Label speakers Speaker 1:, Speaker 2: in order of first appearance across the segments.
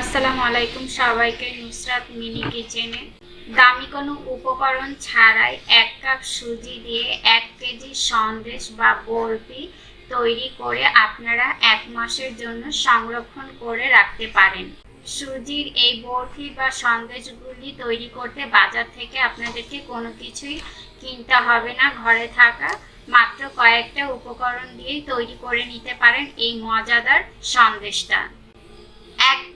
Speaker 1: আসসালামু আলাইকুম সবাইকে নুসরাত মিনি কিচেনে। দামি কোনো উপকরণ ছাড়াই এক কাপ সুজি দিয়ে এক কেজি সন্দেশ বা বরফি তৈরি করে আপনারা এক মাসের জন্য সংরক্ষণ করে রাখতে পারেন। সুজির এই বরফি বা সন্দেশগুলি তৈরি করতে বাজার থেকে আপনাদেরকে কোনো কিছুই কিনতে হবে না, ঘরে থাকা মাত্র কয়েকটা উপকরণ দিয়েই তৈরি করে নিতে পারেন এই মজাদার সন্দেশটা।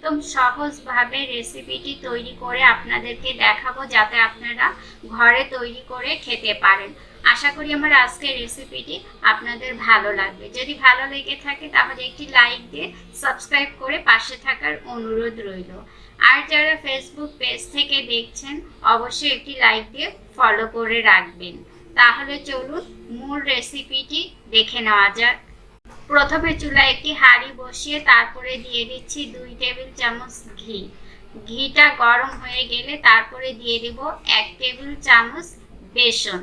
Speaker 1: একদম সহজভাবে রেসিপিটি তৈরি করে আপনাদেরকে দেখাবো যাতে আপনারা ঘরে তৈরি করে খেতে পারেন। আশা করি আমার আজকের রেসিপিটি আপনাদের ভালো লাগবে। যদি ভালো লেগে থাকে তাহলে একটি লাইক দিয়ে সাবস্ক্রাইব করে পাশে থাকার অনুরোধ রইল। আর যারা ফেসবুক পেজ থেকে দেখছেন, অবশ্যই একটি লাইক দিয়ে ফলো করে রাখবেন। তাহলে চলুন মূল রেসিপিটি দেখে নেওয়া যাক। প্রথমে চুলায় একটি হাঁড়ি বসিয়ে তারপরে দিয়ে দিচ্ছি দুই টেবিল চামচ ঘি। ঘিটা গরম হয়ে গেলে তারপরে দিয়ে দেব এক টেবিল চামচ বেসন।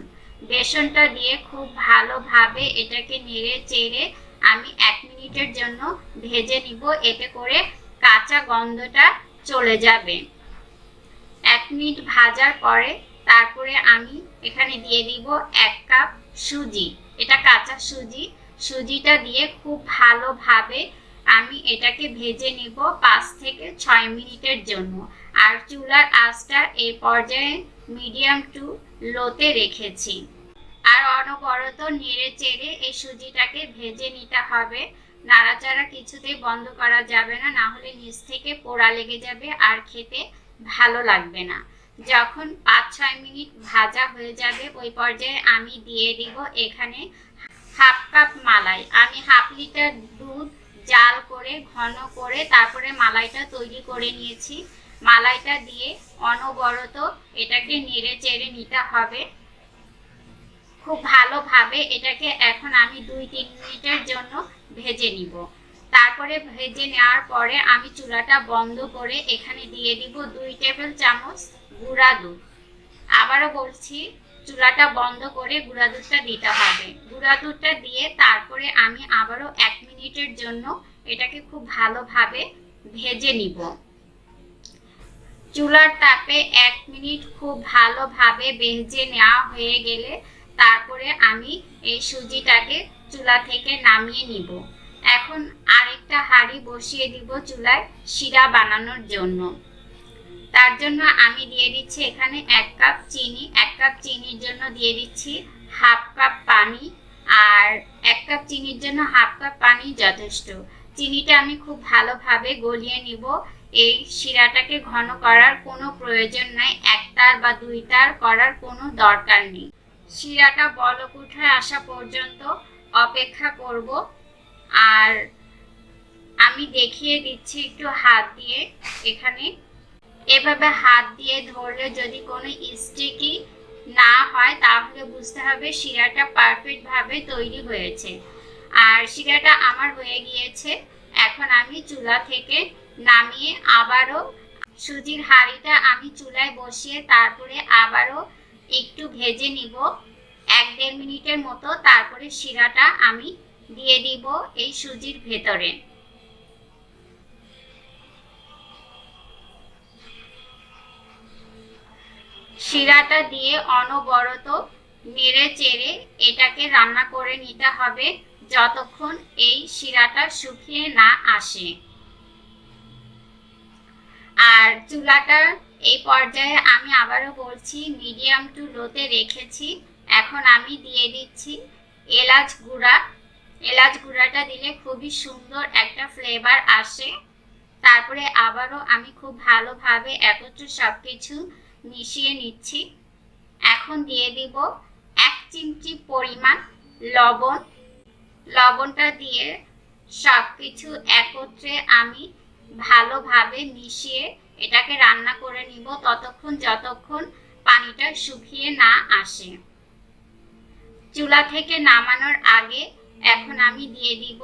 Speaker 1: বেসনটা দিয়ে খুব ভালোভাবে এটাকে নেড়ে চেড়ে আমি এক মিনিটের জন্য ভেজে নিব, এতে করে কাঁচা গন্ধটা চলে যাবে। এক মিনিট ভাজার পরে তারপরে আমি এখানে দিয়ে দিব এক কাপ সুজি। এটা কাঁচা সুজি সুজিটা দিয়ে খুব ভালোভাবে আমি এটাকে ভেজে নিব পাঁচ থেকে ছয় মিনিটের জন্য। আর চুলার আঁচটা এই পর্যায়ে মিডিয়াম টু লোতে রেখেছি। আর অনবরত নেড়ে চেড়ে এই সুজিটাকে ভেজে নিতে হবে। নাড়াচাড়া কিছুতেই বন্ধ করা যাবে না না হলে নিচ থেকে পোড়া লেগে যাবে আর খেতে ভালো লাগবে না। যখন পাঁচ ছয় মিনিট ভাজা হয়ে যাবে, ওই পর্যায়ে আমি দিয়ে দিব এখানে হাফ কাপ মালাই। আমি হাফ লিটার দুধ জাল করে, ঘন করে তারপরে মালাইটা তৈরি করে নিয়েছি। মালাইটা দিয়ে অনবরত এটাকে নেড়ে চেড়ে নিতে হবে। খুব ভালোভাবে এটাকে এখন আমি দুই তিন মিনিটের জন্য ভেজে নিব। তারপরে ভেজে নেওয়ার পরে আমি চুলাটা বন্ধ করে এখানে দিয়ে দিব দুই টেবিল চামচ গুঁড়া দুধ। আবারও বলছি চুলাটা বন্ধ করে গুঁড়া দুধটা দিতে হবে। গুঁড়া দুধটা দিয়ে তারপরে আমি আবারও এক মিনিটের জন্য এটাকে খুব ভালোভাবে ভেজে নিব। চুলার তাপে এক মিনিট খুব ভালোভাবে ভেজে নেওয়া হয়ে গেলে তারপরে আমি এই সুজিটাকে চুলা থেকে নামিয়ে নিব। এখন আরেকটা হাঁড়ি বসিয়ে দিব চুলায় শিরা বানানোর জন্য। তার জন্য আমি দিয়ে দিচ্ছি এখানে এক কাপ চিনি, এক কাপ চিনির জন্য দিয়ে দিচ্ছি হাফ কাপ পানি আর এক কাপ চিনির জন্য হাফ কাপ পানি যথেষ্ট। চিনিটা আমি খুব ভালোভাবে গলিয়ে নিব। এই শিরাটাকে ঘন করার কোনো প্রয়োজন নাই এক তার বা দুই তার করার কোনো দরকার নেই। শিরাটা বলক উঠে আসা পর্যন্ত অপেক্ষা করব। আর আমি দেখিয়ে দিচ্ছি একটু হাত দিয়ে এখানে। এভাবে হাত দিয়ে ধরলে যদি কোনো স্টিকি না হয়, তাহলে বুঝতে হবে শিরাটা পারফেক্ট ভাবে তৈরি হয়েছে। আর শিরাটা আমার হয়ে গিয়েছে। এখন আমি চুলা থেকে নামিয়ে আবারও সুজির হাঁড়িটা আমি চুলায় বসিয়ে তারপরে আবারও একটু ভেজে নিব। এক দেড় মিনিটের মতো তারপরে শিরাটা আমি দিয়ে দিব এই সুজির ভেতরে। শিরাটা দিয়ে অনবরত নেড়ে চেড়ে এটাকে রান্না করে নিতে হবে যতক্ষণ এই শিরাটা শুকিয়ে না আসে। আর চুলাটা এই পর্যায়ে আমি আবারও বলছি, মিডিয়াম টু লোতে রেখেছি। এখন আমি দিয়ে দিচ্ছি এলাচ গুঁড়া। এলাচ গুঁড়াটা দিলে খুবই সুন্দর একটা ফ্লেভার আসে। তারপরে আবারও আমি খুব ভালোভাবে একত্র সব কিছু মিশিয়ে নিচ্ছি। এখন দিয়ে দিব এক চিমটি পরিমাণ লবণ। লবণটা দিয়ে সব কিছু একত্রে আমি ভালোভাবে মিশিয়ে এটাকে রান্না করে নিব ততক্ষণ যতক্ষণ পানিটা শুকিয়ে না আসে। চুলা থেকে নামানোর আগে এখন আমি দিয়ে দিব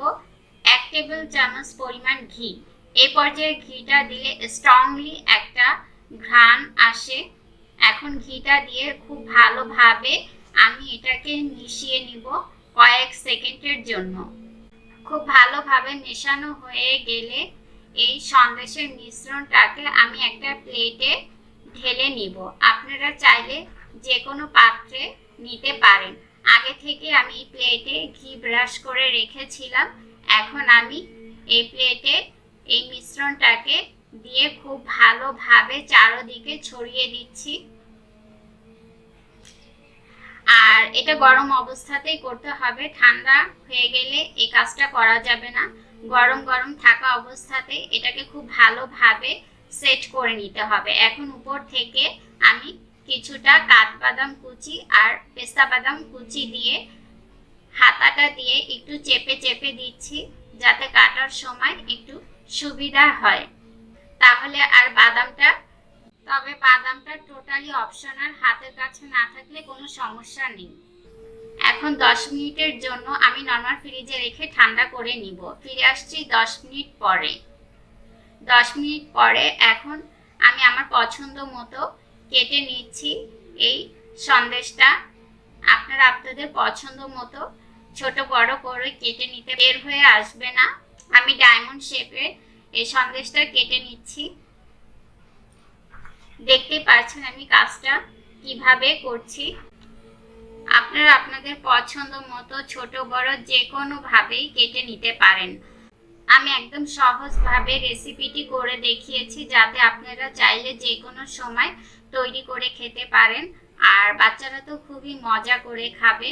Speaker 1: এক টেবিল চামচ পরিমাণ ঘি। এই পর্যায়ে ঘিটা দিলে স্ট্রংলি একটা ঘ্রাণ আসে। এখন ঘিটা দিয়ে খুব ভালোভাবে আমি এটাকে মিশিয়ে নিব কয়েক সেকেন্ডের জন্য। খুব ভালোভাবে মেশানো হয়ে গেলে এই সন্দেশের মিশ্রণটাকে আমি একটা প্লেটে ঢেলে নিব। আপনারা চাইলে যে কোনো পাত্রে নিতে পারেন। আগে থেকে আমি প্লেটে ঘি ব্রাশ করে রেখেছিলাম। এখন আমি এই প্লেটে এই মিশ্রণটাকে দিয়ে খুব ভালোভাবে চারোদিকে ছড়িয়ে দিচ্ছি। আর এটা গরম অবস্থাতেই করতে হবে। ঠান্ডা হয়ে গেলে এই কাজটা করা যাবে না। গরম গরম থাকা অবস্থাতে এটাকে খুব ভালোভাবে সেট করে নিতে হবে। এখন উপর থেকে আমি কিছুটা কাঠবাদাম কুচি আর পেস্তা বাদাম কুচি দিয়ে হাতাটা দিয়ে একটু চেপে চেপে দিচ্ছি, যাতে কাটার সময় একটু সুবিধা হয়। তাহলে আর বাদামটা? তবে বাদামটা টোটালি অপশনাল হাতের কাছে না থাকলে কোনো সমস্যা নেই। এখন দশ মিনিটের জন্য আমি নর্মাল ফ্রিজে রেখে ঠান্ডা করে নিব। ফিরে আসছি দশ মিনিট পরে। দশ মিনিট পরে এখন আমি আমার পছন্দ মতো কেটে নিচ্ছি এই সন্দেশটা। আপনারা আপনাদের পছন্দ মতো ছোট বড় করে কেটে নিতে বের হয়ে আসবে না। আমি ডায়মন্ড শেপে এই সন্দেশটা কেটে নিচ্ছি। দেখতে পাচ্ছেন আমি কাজটা কীভাবে করছি। আপনারা আপনাদের পছন্দ মতো ছোট বড় যে কোনো ভাবেই কেটে নিতে পারেন। আমি একদম সহজভাবে রেসিপিটি করে দেখিয়েছি যাতে আপনারা চাইলে যে কোনো সময় তৈরি করে খেতে পারেন। আর বাচ্চারা তো খুবই মজা করে খাবে।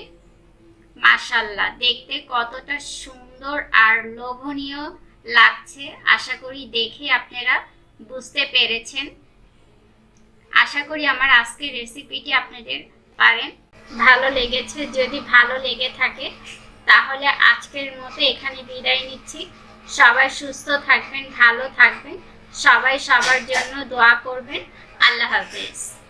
Speaker 1: মাশাল্লাহ দেখতে কতটা সুন্দর আর লোভনীয় লাগছে। আশা করি দেখে আপনারা বুঝতে পেরেছেন। আশা করি আমার আজকের রেসিপিটি আপনাদের পারেন। ভালো লেগেছে, যদি ভালো লেগে থাকে, তাহলে আজকের মতো এখানে বিদায় নিচ্ছি। সবাই সুস্থ থাকবেন, ভালো থাকবেন। সবাই সবার জন্য দোয়া করবেন। আল্লাহ হাফেজ।